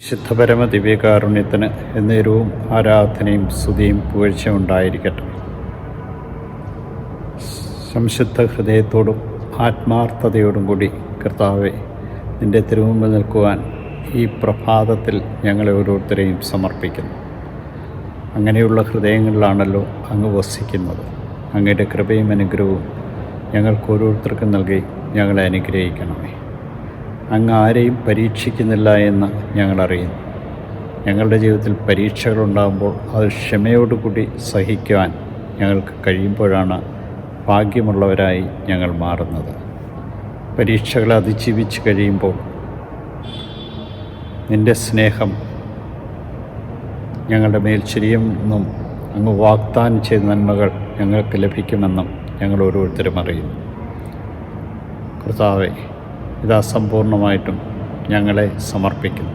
ശുദ്ധപരമ ദിവ്യകാരുണ്യത്തിന് എന്നേരവും ആരാധനയും സ്തുതിയും പുകഴ്ചയും ഉണ്ടായിരിക്കട്ടെ. സംശുദ്ധ ഹൃദയത്തോടും ആത്മാർത്ഥതയോടും കൂടി കർത്താവെ നിന്റെ തിരുമുമ്പിൽ നിൽക്കുവാൻ ഈ പ്രഭാതത്തിൽ ഞങ്ങളെ ഓരോരുത്തരെയും സമർപ്പിക്കുന്നു. അങ്ങനെയുള്ള ഹൃദയങ്ങളിലാണല്ലോ അങ്ങ് വസിക്കുന്നത്. അങ്ങയുടെ കൃപയും അനുഗ്രഹവും ഞങ്ങൾക്ക് ഓരോരുത്തർക്കും നൽകി ഞങ്ങളെ അനുഗ്രഹിക്കണമേ. അങ്ങ് ആരെയും പരീക്ഷിക്കുന്നില്ല എന്ന് ഞങ്ങളറിയുന്നു ഞങ്ങളുടെ ജീവിതത്തിൽ പരീക്ഷകളുണ്ടാകുമ്പോൾ അത് ക്ഷമയോടുകൂടി സഹിക്കുവാൻ ഞങ്ങൾക്ക് കഴിയുമ്പോഴാണ് ഭാഗ്യമുള്ളവരായി ഞങ്ങൾ മാറുന്നത്. പരീക്ഷകളെ അതിജീവിച്ച് കഴിയുമ്പോൾ നിന്റെ സ്നേഹം ഞങ്ങളുടെ മേൽ ശരിയെന്നും അങ്ങ് വാഗ്ദാനം ചെയ്ത നന്മകൾ ഞങ്ങൾക്ക് ലഭിക്കുമെന്നും ഞങ്ങൾ ഓരോരുത്തരും അറിയുന്നു. കർത്താവെ ഇതാ സമ്പൂർണമായിട്ടും ഞങ്ങളെ സമർപ്പിക്കുന്നു.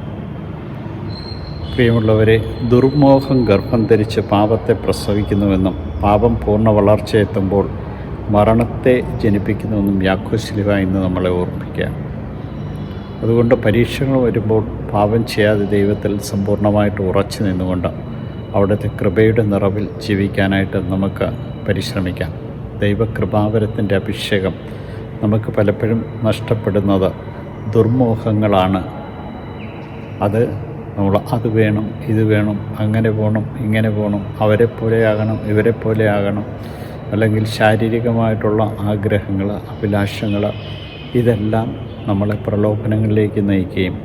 പ്രിയമുള്ളവരെ ദുർമോഹം ഗർഭം ധരിച്ച് പാപത്തെ പ്രസവിക്കുന്നുവെന്നും പാപം പൂർണ വളർച്ചയെത്തുമ്പോൾ മരണത്തെ ജനിപ്പിക്കുന്നുവെന്നും യാക്കോശിലിവ ഇന്ന് നമ്മളെ ഓർമ്മിക്കുക അതുകൊണ്ട് പരീക്ഷകൾ വരുമ്പോൾ പാപം ചെയ്യാതെ ദൈവത്തിൽ സമ്പൂർണമായിട്ട് ഉറച്ചു നിന്നുകൊണ്ട് അവിടുത്തെ കൃപയുടെ നിറവിൽ ജീവിക്കാനായിട്ട് നമുക്ക് പരിശ്രമിക്കാം. ദൈവകൃപാവരത്തിന്റെ അഭിഷേകം നമുക്ക് പലപ്പോഴും നഷ്ടപ്പെടുന്നത് ദുർമോഹങ്ങളാണ്. അത് നമ്മൾ അത് വേണം ഇത് വേണം അങ്ങനെ പോകണം ഇങ്ങനെ പോകണം അവരെ പോലെ ആകണം ഇവരെ പോലെ ആകണം അല്ലെങ്കിൽ ശാരീരികമായിട്ടുള്ള ആഗ്രഹങ്ങൾ അഭിലാഷങ്ങൾ ഇതെല്ലാം നമ്മളെ പ്രലോഭനങ്ങളിലേക്ക് നയിക്കുകയും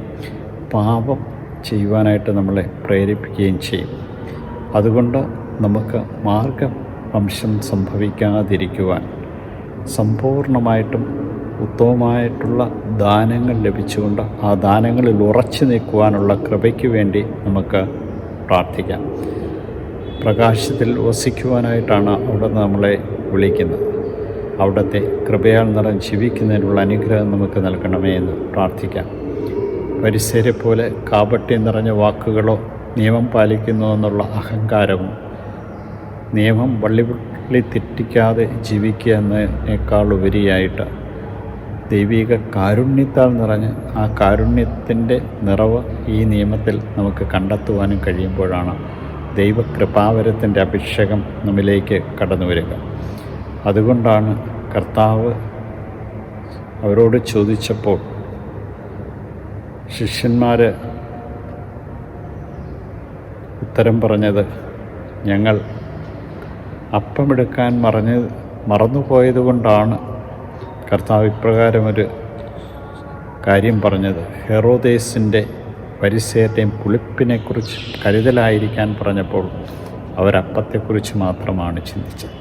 പാപം ചെയ്യുവാനായിട്ട് നമ്മളെ പ്രേരിപ്പിക്കുകയും ചെയ്യും. അതുകൊണ്ട് നമുക്ക് മാർഗം വംശം സംഭവിക്കാതിരിക്കുവാൻ സമ്പൂർണമായിട്ടും ഉത്തമമായിട്ടുള്ള ദാനങ്ങൾ ലഭിച്ചുകൊണ്ട് ആ ദാനങ്ങളിൽ ഉറച്ചു നിൽക്കുവാനുള്ള കൃപയ്ക്ക് വേണ്ടി നമുക്ക് പ്രാർത്ഥിക്കാം. പ്രകാശത്തിൽ വസിക്കുവാനായിട്ടാണ് അവിടെ നമ്മളെ വിളിക്കുന്നത്. അവിടുത്തെ കൃപയാൽ നിറം ജീവിക്കുന്നതിനുള്ള അനുഗ്രഹം നമുക്ക് നൽകണമേ എന്ന് പ്രാർത്ഥിക്കാം. പരിസരെ പോലെ കാപട്യം നിറഞ്ഞ വാക്കുകളോ നിയമം പാലിക്കുന്നു എന്നുള്ള അഹങ്കാരവും നിയമം വള്ളിപുള്ളി തെറ്റിക്കാതെ ജീവിക്കുക എന്നതിനേക്കാൾ ഉപരിയായിട്ട് ദൈവിക കാരുണ്യത്താൽ നിറഞ്ഞ് ആ കാരുണ്യത്തിന്റെ നിറവ് ഈ നിയമത്തിൽ നമുക്ക് കണ്ടെത്തുവാനും കഴിയുമ്പോഴാണ് ദൈവകൃപാവരത്തിന്റെ അഭിഷേകം നമ്മിലേക്ക് കടന്നു വരിക അതുകൊണ്ടാണ് കർത്താവ് അവരോട് ചോദിച്ചപ്പോൾ ശിഷ്യന്മാർ ഉത്തരം പറഞ്ഞത് ഞങ്ങൾ അപ്പമെടുക്കാൻ മറഞ്ഞ് മറന്നുപോയതുകൊണ്ടാണ് കർത്താവ് ഇപ്രകാരമൊരു കാര്യം പറഞ്ഞത്. ഹെറോദേസിന്റെ പരിസരത്തെയും പുളിപ്പിനെക്കുറിച്ച് കരുതലായിരിക്കാൻ പറഞ്ഞപ്പോൾ അവരപ്പത്തെക്കുറിച്ച് മാത്രമാണ് ചിന്തിച്ചത്.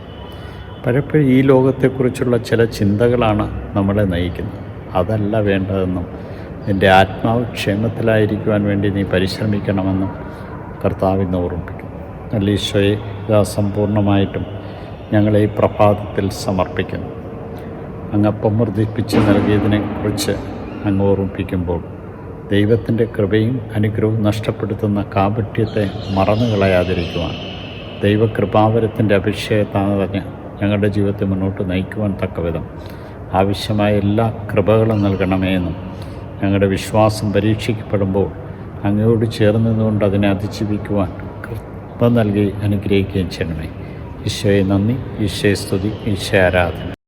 പലപ്പോഴും ഈ ലോകത്തെക്കുറിച്ചുള്ള ചില ചിന്തകളാണ് നമ്മളെ നയിക്കുന്നത്. അതല്ല വേണ്ടതെന്നും എന്റെ ആത്മാവ് ക്ഷേമത്തിലായിരിക്കുവാൻ വേണ്ടി നീ പരിശ്രമിക്കണമെന്നും കർത്താവിന്ന് ഓർമ്മിപ്പിക്കും ഈശോയെ സമ്പൂർണമായിട്ടും ഞങ്ങളെ ഈ പ്രഭാതത്തിൽ സമർപ്പിക്കുന്നു. അങ്ങ് അപ്പം വർദ്ധിപ്പിച്ച് നൽകിയതിനെക്കുറിച്ച് അങ്ങ് ഓർമ്മിപ്പിക്കുമ്പോൾ ദൈവത്തിന്റെ കൃപയും അനുഗ്രഹവും നഷ്ടപ്പെടുത്തുന്ന കാപട്യത്തെ മറന്നു കളയാതിരിക്കുവാൻ ദൈവകൃപാവരത്തിന്റെ അഭിഷേകത്താണ് ഞങ്ങളുടെ ജീവിതത്തെ മുന്നോട്ട് നയിക്കുവാൻ തക്കവിധം ആവശ്യമായ എല്ലാ കൃപകളും നൽകണമേ എന്നും ഞങ്ങളുടെ വിശ്വാസം പരീക്ഷിക്കപ്പെടുമ്പോൾ അങ്ങയോട് ചേർന്നതുകൊണ്ട് അതിനെ അതിജീവിക്കുവാൻ നൽകി അനുഗ്രഹിക്കുകയും ചെയ്യണമേ. ഈശോയെ നന്ദി ഈശോയെ സ്തുതി ഈശോ ആരാധന.